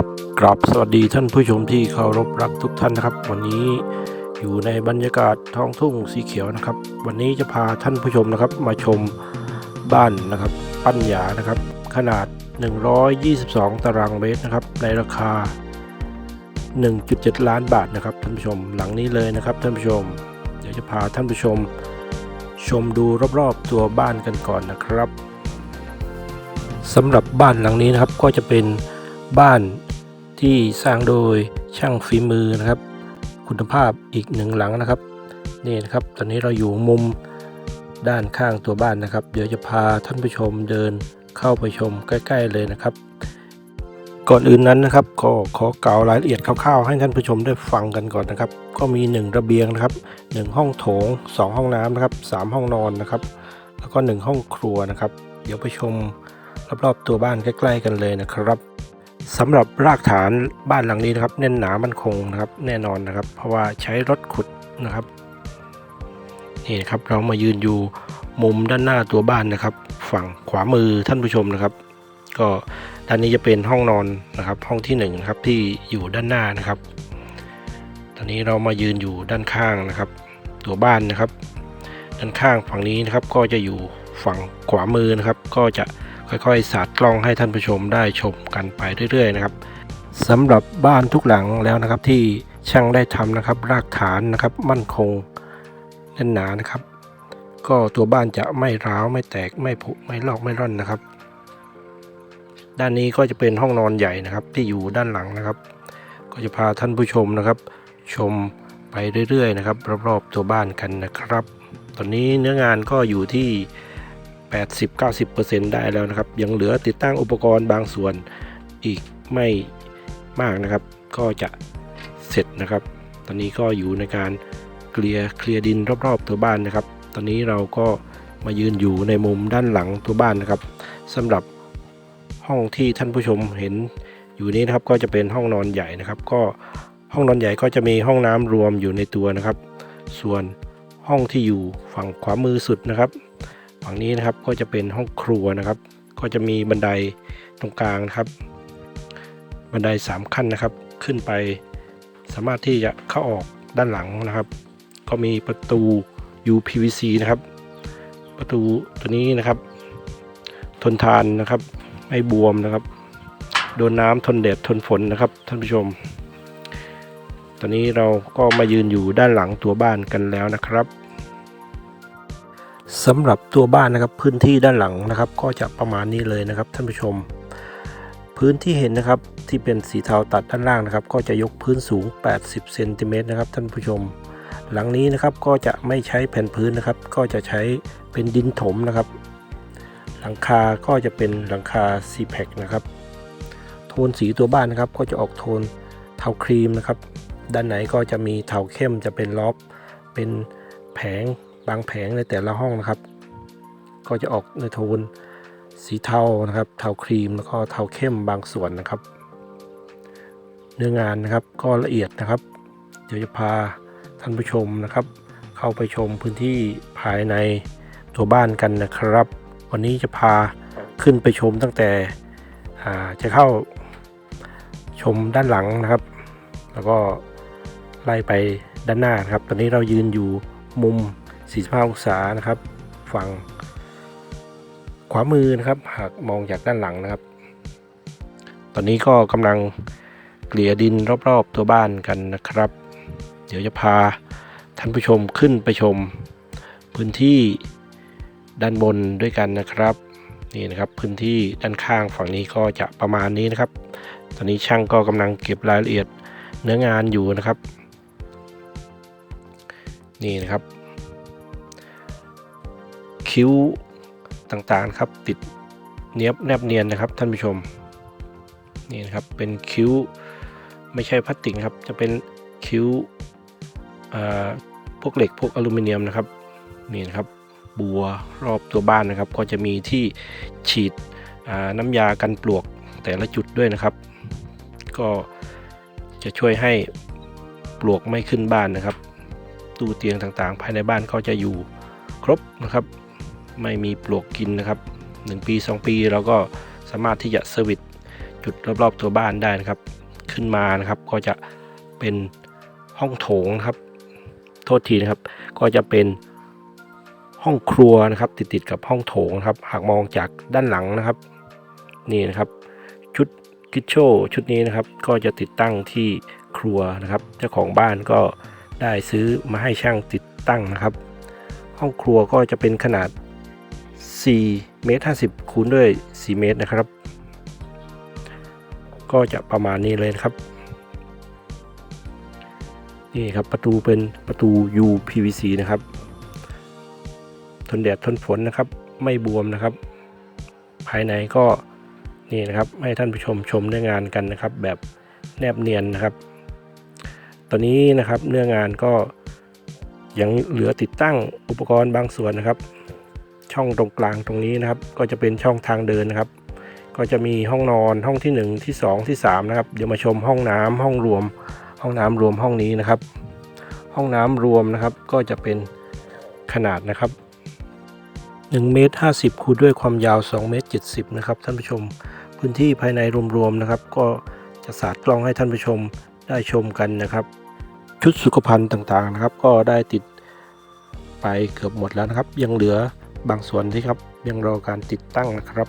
ครับกราบสวัสดีท่านผู้ชมที่เคารพรักทุกท่านนะครับ วันนี้อยู่ในบรรยากาศท้องทุ่งสีเขียวนะครับ วันนี้จะพาท่านผู้ชมนะครับ มาชมบ้านนะครับ ปัญญานะครับ ขนาด 122 ตารางเมตรนะครับ ในราคา 1.7 ล้านบาทนะครับท่านผู้ชมหลังนี้เลยนะครับท่านผู้ชม เดี๋ยวจะพาท่านผู้ชม ชมดูรอบๆตัวบ้านกันก่อนนะครับสำหรับบ้านหลังนี้นะครับก็จะเป็นบ้าน ที่สร้างโดยช่างฝีมือนะครับ คุณภาพอีกหนึ่งหลังนะครับนี่นะครับ ตอนนี้เราอยู่มุมด้านข้างตัวบ้านนะครับ เดี๋ยวจะพาท่านผู้ชมเดินเข้าไปชมใกล้ ๆ เลยนะครับ ก่อนอื่นนั้นนะครับ ก็ขอกล่าวรายละเอียดคร่าวๆ ให้ท่านผู้ชมได้ฟังกันก่อนนะครับ ก็มี 1 ระเบียงนะครับ 1 ห้องโถง 2 ห้องน้ำนะครับ 3 ห้องนอนนะครับ แล้วก็ 1 ห้องครัวนะครับ เดี๋ยวไปชมรอบๆตัวบ้านใกล้ ๆ กันเลยนะครับ สำหรับรากฐานบ้านหลังนี้นะครับแน่นหนามั่นคงนะครับแน่นอนนะครับ เพราะว่าใช้รถขุดนะครับนี่นะครับเรามายืนอยู่มุมด้านหน้าตัวบ้านนะครับ ฝั่งขวามือท่านผู้ชมนะครับ ก็ด้านนี้จะเป็นห้องนอนนะครับ ห้องที่หนึ่งนะครับที่อยู่ด้านหน้านะครับ ตอนนี้เรามายืนอยู่ด้านข้างนะครับ ตัวบ้านนะครับ ด้านข้างฝั่งนี้นะครับก็จะอยู่ฝั่งขวามือนะครับ ก็จะ ค่อยๆ สาดกล้องให้ท่านผู้ชมได้ชมกันไปเรื่อย ๆ นะครับสำหรับบ้านทุกหลังแล้วนะครับที่ช่างได้ทำนะครับ รากฐานนะครับมั่นคงแน่นหนานะครับ ก็ตัวบ้านจะไม่ร้าวไม่แตกไม่ผุไม่ลอกไม่ร่อนนะครับ ด้านนี้ก็จะเป็นห้องนอนใหญ่นะครับ ที่อยู่ด้านหลังนะครับ ก็จะพาท่านผู้ชมนะครับ ชมไปเรื่อยๆนะครับรอบๆตัวบ้านกันนะครับ ตอนนี้เนื้องานก็อยู่ที่ 80-90%ได้แล้วนะครับ ยังเหลือติดตั้งอุปกรณ์บางส่วนอีกไม่มากนะครับ ก็จะเสร็จนะครับ ตอนนี้ก็อยู่ในการเคลียร์เคลียร์ดินรอบๆตัวบ้านนะครับ ตอนนี้เราก็มายืนอยู่ในมุมด้านหลังตัวบ้านนะครับสำหรับห้องที่ท่านผู้ชมเห็นอยู่นี้นะครับก็จะเป็นห้องนอนใหญ่นะครับ ก็ห้องนอนใหญ่ก็จะมีห้องน้ำรวมอยู่ในตัวนะครับ ส่วนห้องที่อยู่ฝั่งขวามือสุดนะครับ ฝั่งนี้นะครับก็จะเป็นห้องครัวนะครับ ก็จะมีบันไดตรงกลางนะครับ บันได 3 ขั้นนะครับ ขึ้นไปสามารถที่จะเข้าออกด้านหลังนะครับ ก็มีประตู UPVC นะครับ ประตูตัวนี้นะครับ ทนทานนะครับ ไม่บวมนะครับ โดนน้ำทนแดดทนฝนนะครับ ท่านผู้ชม ตอนนี้เราก็มายืนอยู่ด้านหลังตัวบ้านกันแล้วนะครับ สำหรับตัวบ้านนะครับพื้นที่ด้านหลังนะครับ ก็จะประมาณนี้เลยนะครับท่านผู้ชม พื้นที่เห็นนะครับที่เป็นสีเทาตัดด้านล่างนะครับ ก็จะยกพื้นสูง 80เซนติเมตรนะครับท่านผู้ชม หลังนี้นะครับก็จะไม่ใช้แผ่นพื้นนะครับ ก็จะใช้เป็นดินถมนะครับ หลังคาก็จะเป็นหลังคาซีแพคนะครับโทนสีตัวบ้านนะครับ ก็จะออกโทนเทาครีมนะครับ ด้านไหนก็จะมีเทาเข้มจะเป็นล็อบเป็นแผง บางแผงในแต่ละห้องนะครับ ก็จะออกในโทนสีเทานะครับ เทาครีมแล้วก็เทาเข้มบางส่วนนะครับ เนื้องานนะครับก็ละเอียดนะครับ เดี๋ยวจะพาท่านผู้ชมนะครับ เข้าไปชมพื้นที่ภายในตัวบ้านกันนะครับ วันนี้จะพาขึ้นไปชมตั้งแต่จะเข้าชมด้านหลังนะครับ แล้วก็ไล่ไปด้านหน้านครับ ตอนนี้เรายืนอยู่มุม 45 องศานะครับ ฝั่งขวามือนะครับ หากมองจากด้านหลังนะครับ ตอนนี้ก็กำลังเกลี่ยดินรอบ ๆ ตัวบ้านกันนะครับ เดี๋ยวจะพาท่านผู้ชมขึ้นไปชม พื้นที่ด้านบนด้วยกันนะครับนี่นะครับพื้นที่ด้านข้างฝั่งนี้ก็จะประมาณนี้นะครับ ตอนนี้ช่างก็กำลังเก็บรายละเอียดเนื้องานอยู่นะครับ นี่นะครับ คิ้วต่างๆครับ ติดเนียบแนบเนียนนะครับท่านผู้ชมนี่นะครับเป็นคิ้วไม่ใช่พลาสติกครับ จะเป็นคิ้วพวกเหล็กพวกอลูมิเนียมนะครับนี่นะครับบัวรอบตัวบ้านนะครับ ก็จะมีที่ฉีดน้ำยากันปลวกแต่ละจุดด้วยนะครับ ก็จะช่วยให้ปลวกไม่ขึ้นบ้านนะครับตู้เตียงต่างๆ ภายในบ้านก็จะอยู่ครบนะครับ ไม่มีปลวกกินนะครับ 1 ปี 2 ปีเราก็สามารถที่จะเซอร์วิสจุดรอบๆตัวบ้านได้นะครับ ขึ้นมานะครับก็จะเป็นห้องโถงครับ โทษทีนะครับ ก็จะเป็นห้องครัวนะครับ ติดๆกับห้องโถงครับ หากมองจากด้านหลังนะครับ นี่นะครับ ชุดกิชโชชุดนี้นะครับ ก็จะติดตั้งที่ครัวนะครับ เจ้าของบ้านก็ได้ซื้อมาให้ช่างติดตั้งนะครับ ห้องครัวก็จะเป็นขนาด 4เมตร50คูณด้วย 4 เมตรนะครับ ก็จะประมาณนี้เลยนะครับ นี่ครับประตูเป็นประตู UPVC นะครับ ทนแดดทนฝนนะครับ ไม่บวมนะครับ ภายในก็นี่นะครับ ให้ท่านผู้ชมชมเนื้องานกันนะครับ แบบแนบเนียนนะครับ ตอนนี้นะครับเนื้องานก็ยังเหลือติดตั้งอุปกรณ์บางส่วนนะครับ ช่องตรงกลางตรงนี้นะครับ ก็จะเป็นช่องทางเดินนะครับ ก็จะมีห้องนอนห้องที่ 1 ที่ 2 ที่ 3 นะครับ เดี๋ยวมาชมห้องน้ำห้องรวม ห้องน้ำรวมห้องนี้นะครับ ห้องน้ำรวมนะครับ ก็จะเป็นขนาดนะครับ1เมตร50 คูณด้วยความยาว2เมตร70 นะครับท่านผู้ชม พื้นที่ภายในรวมๆนะครับ ก็จะสาดกล้องให้ท่านผู้ชมได้ชมกันนะครับ ชุดสุขภัณฑ์ต่างๆนะครับ ก็ได้ติดไปเกือบหมดแล้วนะครับ ยังเหลือ บางส่วนที่ครับยังรอการติดตั้งนะครับ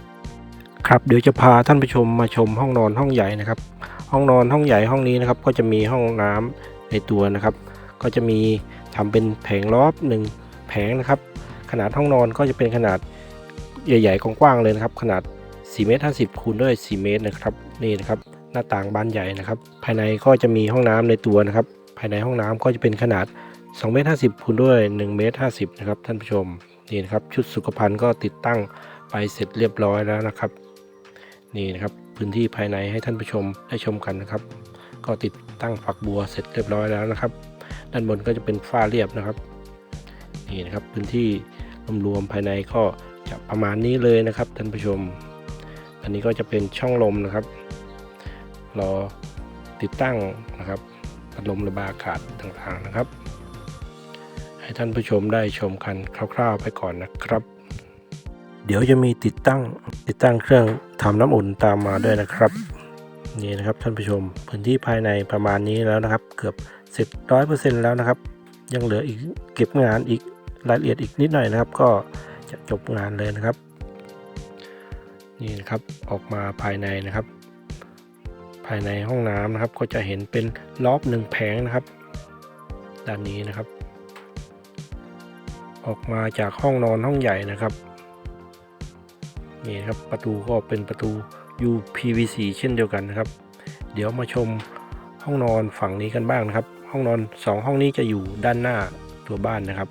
ครับเดี๋ยวจะพาท่านผู้ชมมาชมห้องนอนห้องใหญ่นะครับ ห้องนอนห้องใหญ่ห้องนี้นะครับ ก็จะมีห้องน้ำในตัวนะครับ ก็จะมีทำเป็นแผงลอบหนึ่งแผงนะครับ ขนาดห้องนอนก็จะเป็นขนาดใหญ่ๆกว้างๆเลยนะครับ ขนาด4เมตร50คูณด้วย4เมตรนะครับนี่นะครับ หน้าต่างบานใหญ่นะครับ ภายในก็จะมีห้องน้ำในตัวนะครับ ภายในห้องน้ำก็จะเป็นขนาด2เมตร50คูณด้วย1เมตร50นะครับท่านผู้ชม นี่นะครับชุดสุขภัณฑ์ก็ติดตั้งไปเสร็จเรียบร้อยแล้วนะครับ นี่นะครับพื้นที่ภายในให้ท่านผู้ชมได้ชมกันนะครับ ก็ติดตั้งฝักบัวเสร็จเรียบร้อยแล้วนะครับ ด้านบนก็จะเป็นฝ้าเรียบนะครับนี่นะครับพื้นที่รวมๆภายในก็จะประมาณนี้เลยนะครับท่านผู้ชม อันนี้ก็จะเป็นช่องลมนะครับรอติดตั้งนะครับพัดลมระบายอากาศต่างๆนะครับ ให้ท่านผู้ชมได้ชมกันคร่าวๆไปก่อนนะครับ เดี๋ยวจะมีติดตั้งติดตั้งเครื่องทำน้ำอุ่นตามมาด้วยนะครับนี่นะครับท่านผู้ชมพื้นที่ภายในประมาณนี้แล้วนะครับ เกือบเสร็จร้อยเปอร์เซ็นต์แล้วนะครับ ยังเหลืออีกเก็บงานอีกรายละเอียดอีกนิดหน่อยนะครับ ก็จะจบงานเลยนะครับ นี่นะครับออกมาภายในนะครับ ภายในห้องน้ำนะครับ ก็จะเห็นเป็นล็อบหนึ่งแผงนะครับ ด้านนี้นะครับ ออกมาจากห้องนอนห้องใหญ่นะครับนี่ครับประตูก็เป็นประตู UPVC เช่นเดียวกันนะครับ เดี๋ยวมาชมห้องนอนฝั่งนี้กันบ้างนะครับ ห้องนอน 2 ห้องนี้จะอยู่ด้านหน้าตัวบ้านนะครับ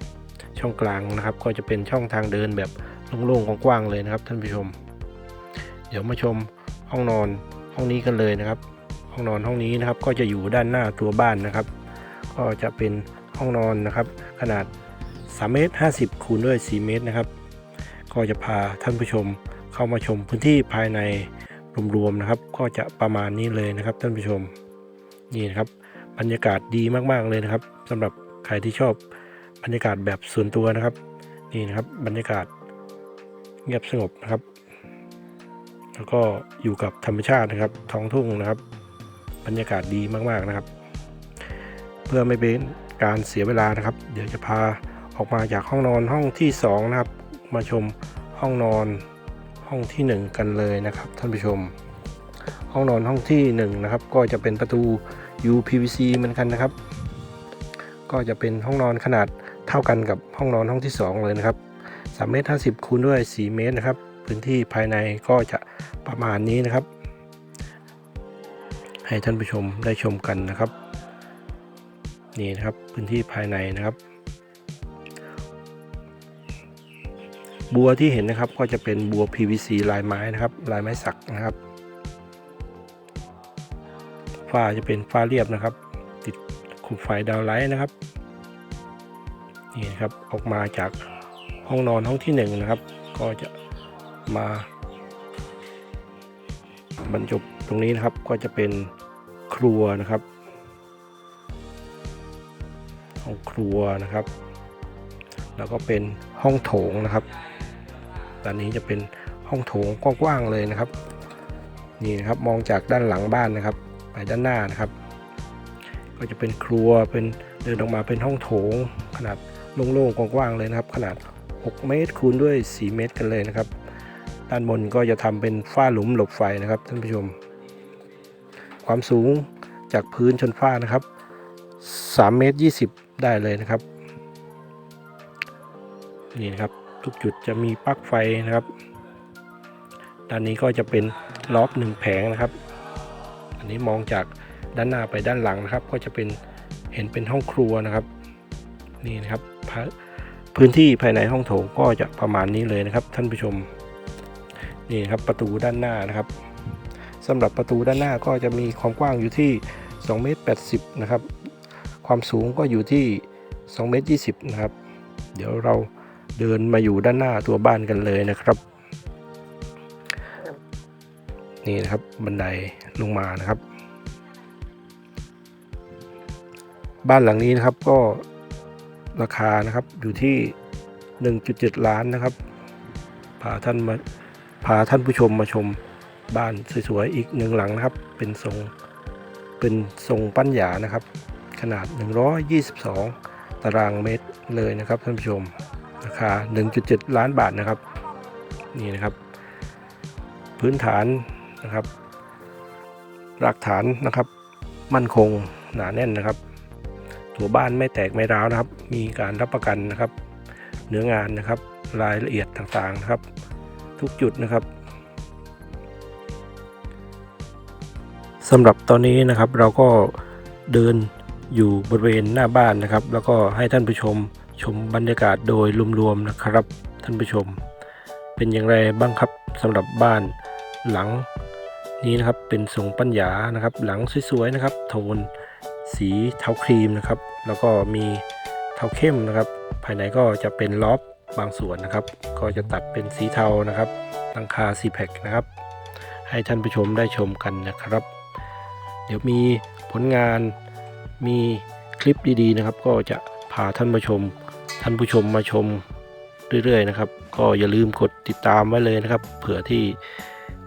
ช่องกลางนะครับก็จะเป็นช่องทางเดินแบบโล่งๆกว้างๆเลยนะครับท่านผู้ชม เดี๋ยวมาชมห้องนอนห้องนี้กันเลยนะครับ ห้องนอนห้องนี้นะครับก็จะอยู่ด้านหน้าตัวบ้านนะครับ ก็จะเป็นห้องนอนนะครับ ขนาด 3เมตร50 คูณด้วย 4 เมตรนะครับ ก็จะพาท่านผู้ชมเข้ามาชมพื้นที่ภายในรวมๆนะครับ ก็จะประมาณนี้เลยนะครับท่านผู้ชมนี่นะครับบรรยากาศดีมากๆเลยนะครับสำหรับใครที่ชอบบรรยากาศแบบส่วนตัวนะครับ นี่นะครับบรรยากาศเงียบสงบนะครับ แล้วก็อยู่กับธรรมชาตินะครับ ท้องทุ่งนะครับ บรรยากาศดีมากๆนะครับ เพื่อไม่เป็นการเสียเวลานะครับ เดี๋ยวจะพา ออกมาจากห้องนอนห้องที่สองนะครับ มาชมห้องนอนห้องที่หนึ่งกันเลยนะครับท่านผู้ชม ห้องนอนห้องที่หนึ่งนะครับก็จะเป็นประตู UPVC เหมือนกันนะครับ ก็จะเป็นห้องนอนขนาดเท่ากันกับห้องนอนห้องที่สองเลยนะครับ3เมตร50คูณด้วย 4 เมตรนะครับ พื้นที่ภายในก็จะประมาณนี้นะครับ ให้ท่านผู้ชมได้ชมกันนะครับ นี่นะครับพื้นที่ภายในนะครับ บัวที่เห็นนะครับก็จะเป็นบัว PVC ลายไม้นะครับ ลายไม้สักนะครับฝ้าจะเป็นฝ้าเรียบนะครับ ติดคุมไฟดาวไลท์นะครับนี่นะครับออกมาจากห้องนอนห้องที่หนึ่งนะครับ ก็จะมาบรรจบตรงนี้นะครับก็จะเป็นครัวนะครับห้องครัวนะครับ แล้วก็เป็นห้องโถงนะครับ ด้านนี้จะเป็นห้องโถงกว้างๆเลยนะครับ นี่นะครับมองจากด้านหลังบ้านนะครับ ไปด้านหน้านะครับ ก็จะเป็นครัวเป็นเดินออกมาเป็นห้องโถง ขนาดโล่งๆกว้างๆเลยนะครับ ขนาด 6 เมตรคูณด้วย 4 เมตรกันเลยนะครับ ด้านบนก็จะทำเป็นฝ้าหลุมหลบไฟนะครับท่านผู้ชม ความสูงจากพื้นชนฝ้านะครับ3เมตร20 ได้เลยนะครับ นี่นะครับ ทุกจุดจะมีปลั๊กไฟนะครับ ด้านนี้ก็จะเป็นล็อบหนึ่งแผงนะครับ อันนี้มองจากด้านหน้าไปด้านหลังนะครับ ก็จะเป็นเห็นเป็นห้องครัวนะครับ นี่นะครับพ,พื้นที่ภายในห้องโถงก็จะประมาณนี้เลยนะครับ ท่านผู้ชมนี่นครับประตูด้านหน้านะครับสำหรับประตูด้านหน้าก็จะมีความกว้างอยู่ที่2เมตร80นะครับ ความสูงก็อยู่ที่2เมตร20นะครับ เดี๋ยวเรา เดินมาอยู่ด้านหน้าตัวบ้านกันเลยนะครับ นี่นะครับบันไดลงมานะครับ บ้านหลังนี้นะครับก็ราคานะครับอยู่ที่ 1.7 ล้านนะครับพาท่านมาพาท่านผู้ชมมาชมบ้านสวยๆอีกหนึ่งหลังนะครับ เป็นทรงเป็นทรงปั้นหยานะครับ ขนาด 122 ตารางเมตรเลยนะครับท่านผู้ชม ราคา 1.7 ล้านบาทนะครับ นี่นะครับ พื้นฐานนะครับรากฐานนะครับ มั่นคงหนาแน่นนะครับ ตัวบ้านไม่แตกไม่ร้าวนะครับ มีการรับประกันนะครับ เนื้องานนะครับ รายละเอียดต่างๆนะครับ ทุกจุดนะครับสำหรับตอนนี้นะครับเราก็เดินอยู่บริเวณหน้าบ้านนะครับ แล้วก็ให้ท่านผู้ชม ชมบรรยากาศโดยรวมๆนะครับ ท่านผู้ชม เป็นอย่างไรบ้างครับสำหรับบ้านหลังนี้นะครับเป็นทรงปัญญานะครับ หลังสวยๆนะครับ โทนสีเทาครีมนะครับ แล้วก็มีเทาเข้มนะครับ ภายในก็จะเป็นล็อบบางส่วนนะครับ ก็จะตัดเป็นสีเทานะครับหลังคาซีแพคนะครับ ให้ท่านผู้ชมได้ชมกันนะครับ เดี๋ยวมีผลงานมีคลิปดีๆนะครับ ก็จะพาท่านผู้ชม ท่านผู้ชมมาชมเรื่อยๆนะครับ ก็อย่าลืมกดติดตามไว้เลยนะครับ เผื่อที่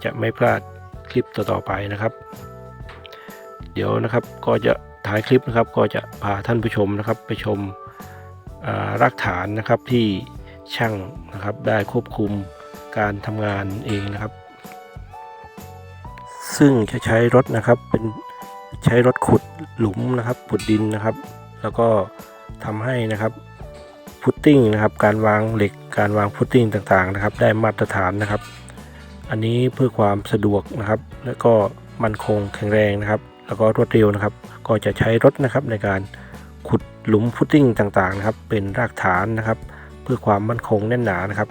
จะไม่พลาดคลิปต่อๆไปนะครับ เดี๋ยวนะครับก็จะถ่ายคลิปนะครับ ก็จะพาท่านผู้ชมนะครับ ไปชมรากฐานนะครับที่ช่างนะครับได้ควบคุมการทำงานเองนะครับ ซึ่งจะใช้รถนะครับเป็นใช้รถขุดหลุมนะครับขุดดินนะครับ แล้วก็ทำให้นะครับ พุตติ้งนะครับ การวางเหล็กการวางพุตติ้งต่างๆนะครับ ได้มาตรฐานนะครับ อันนี้เพื่อความสะดวกนะครับ แล้วก็มั่นคงแข็งแรงนะครับ แล้วก็รวดเร็วนะครับ ก็จะใช้รถนะครับในการขุดหลุมพุตติ้งต่างๆนะครับ เป็นรากฐานนะครับ เพื่อความมั่นคงแน่นหนานะครับ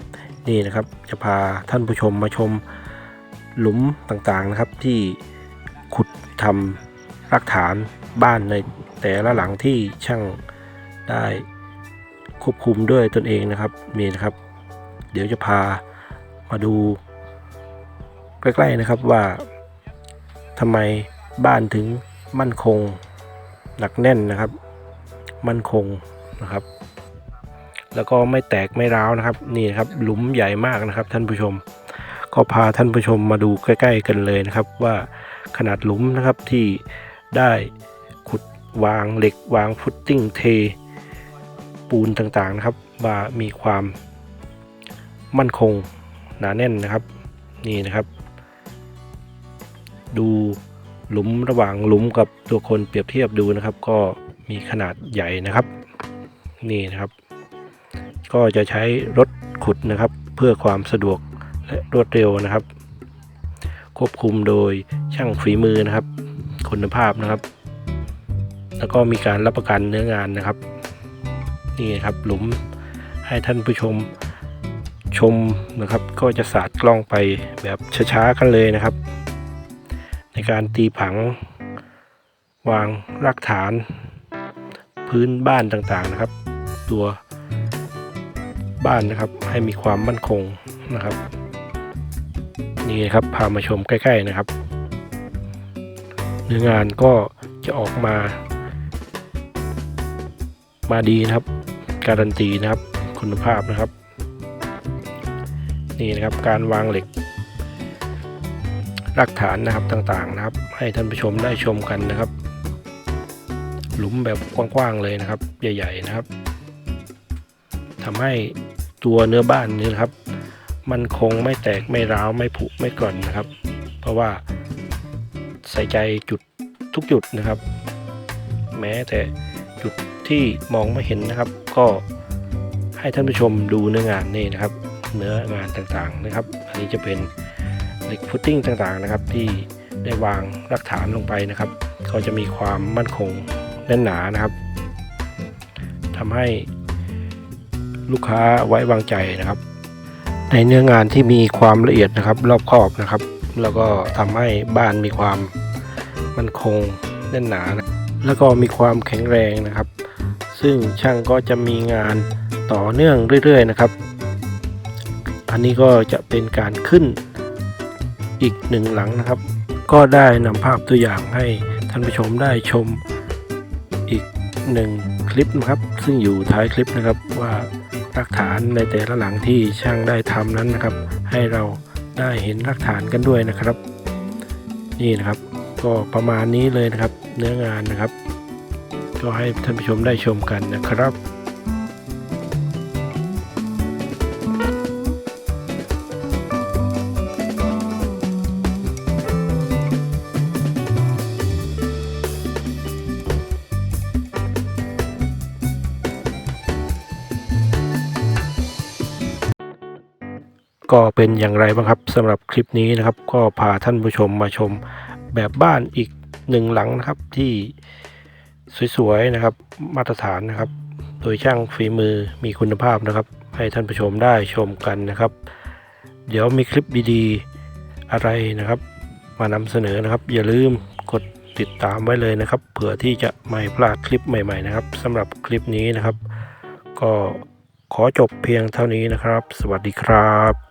นี่นะครับจะพาท่านผู้ชมมาชมหลุมต่างๆนะครับ ที่ขุดทำรากฐานบ้านในแต่ละหลังที่ช่างได้ ควบคุมด้วยตนเองนะครับนี่นะครับ เดี๋ยวจะพามาดูใกล้ๆนะครับว่าทำไมบ้านถึงมั่นคงหนักแน่นนะครับ มั่นคงนะครับ แล้วก็ไม่แตกไม่ร้าวนะครับ นี่นะครับหลุมใหญ่มากนะครับ ท่านผู้ชม ก็พาท่านผู้ชมมาดูใกล้ ๆ กันเลยนะครับ ว่าขนาดหลุมนะครับที่ได้ขุดวางเหล็กวางฟุตติ้งเท ปูนต่างๆนะครับ ว่ามีความมั่นคงหนาแน่นนะครับ นี่นะครับ ดูหลุมระหว่างหลุมกับตัวคนเปรียบเทียบดูนะครับ ก็มีขนาดใหญ่นะครับ นี่นะครับ ก็จะใช้รถขุดนะครับ เพื่อความสะดวกและรวดเร็วนะครับ ควบคุมโดยช่างฝีมือนะครับ คุณภาพนะครับ แล้วก็มีการรับประกันเนื้องานนะครับ นี่ครับหลุมให้ท่านผู้ชมชมนะครับ ก็จะสาดกล้องไปแบบช้าๆกันเลยนะครับ ในการตีผังวางรากฐาน พื้นบ้านต่างๆนะครับ ตัวบ้านนะครับให้มีความมั่นคงนะครับ นี่นครับพามาชมใกล้ ๆนะครับ เนื้องานก็จะออกมา มาดีนะครับ การันตีนะครับคุณภาพนะครับ นี่นะครับการวางเหล็กหลักฐานนะครับต่างๆนะครับ ให้ท่านผู้ชมได้ชมกันนะครับ หลุมแบบกว้างๆเลยนะครับ ใหญ่ๆนะครับทำให้ตัวเนื้อบ้านนี้นะครับ มันคงไม่แตกไม่ร้าวไม่ผุไม่กร่อนนะครับ เพราะว่าใส่ใจจุดทุกจุดนะครับ แม้แต่จุด ที่มองไม่เห็นนะครับ ก็ให้ท่านผู้ชมดูเนื้องานนี่นะครับ เนื้องานต่างๆนะครับ อันนี้จะเป็นเหล็กฟุตติ้งต่างๆนะครับ ที่ได้วางรากฐานลงไปนะครับ ก็จะมีความมั่นคงแน่นหนานะครับทำให้ลูกค้าไว้วางใจนะครับ ในเนื้องานที่มีความละเอียดนะครับ รอบคอบนะครับ แล้วก็ทำให้บ้านมีความมั่นคงแน่นหนานะแล้วก็มีความแข็งแรงนะครับ ซึ่งช่างก็จะมีงานต่อเนื่องเรื่อยๆนะครับ อันนี้ก็จะเป็นการขึ้นอีกหนึ่งหลังนะครับ ก็ได้นำภาพตัวอย่างให้ท่านผู้ชมได้ชมอีกหนึ่งคลิปนะครับ ซึ่งอยู่ท้ายคลิปนะครับว่าหลักฐานในแต่ละหลังที่ช่างได้ทำนั้นนะครับ ให้เราได้เห็นหลักฐานกันด้วยนะครับ นี่นะครับ ก็ประมาณนี้เลยนะครับ เนื้องานนะครับ ก็ให้ท่านผู้ชมได้ชมกันนะครับก็เป็นอย่างไรบ้างครับสำหรับคลิปนี้นะครับ ก็พาท่านผู้ชมมาชมแบบบ้านอีกหนึ่งหลังนะครับที่ สวยๆนะครับ มาตรฐานนะครับ โดยช่างฝีมือมีคุณภาพนะครับ ให้ท่านผู้ชมได้ชมกันนะครับ เดี๋ยวมีคลิปดีๆอะไรนะครับ มานำเสนอนะครับ อย่าลืมกดติดตามไว้เลยนะครับ เผื่อที่จะไม่พลาดคลิปใหม่ ๆ นะครับสำหรับคลิปนี้นะครับ ก็ขอจบเพียงเท่านี้นะครับ สวัสดีครับ